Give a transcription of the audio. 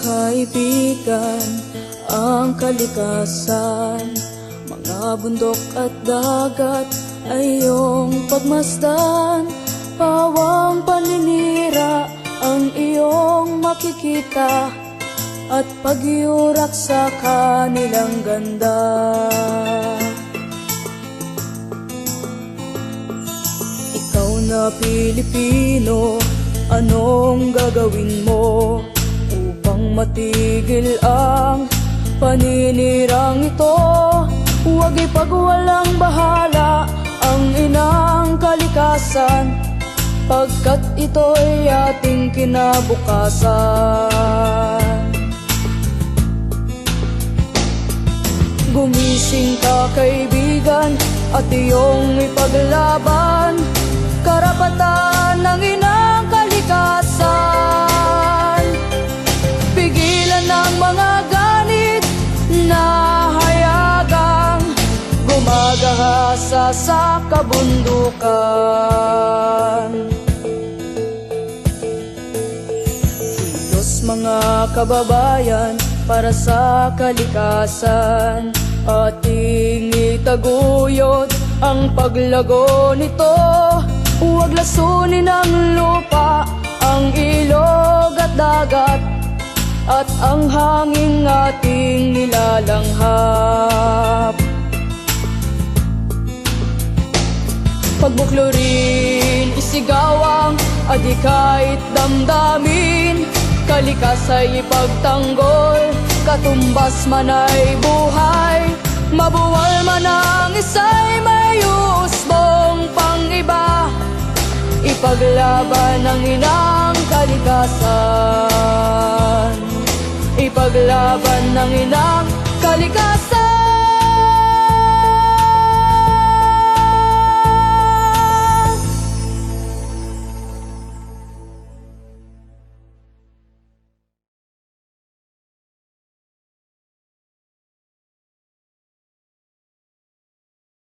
kaibigan ang kalikasan. Mga bundok at dagat ay iyong pagmasdan. Pawang paninira ang iyong makikita At pagyurak sa kanilang ganda. Ikaw na Pilipino, anong gagawin mo matigil ang paninirang ito? Huwag ipagwalang bahala ang inang kalikasan pagkat ito'y ating kinabukasan. Gumising ka kaibigan at iyong ipaglaban Karapatan ng inang Gumagahasa sa kabundukan. Kilos mga kababayan para sa kalikasan Ating itaguyod ang paglago nito. Huwag lasunin ang lupa, ang ilog at dagat At ang hangin ating nilalanghap Pagbuklurin, isigawang, adikait damdamin. Kalikasay ipagtanggol, katumbas man ay buhay. Mabuwal man ang isa'y may usbong pangiba. Ipaglaban ang inang kalikasan. Ipaglaban ng inang kalikasan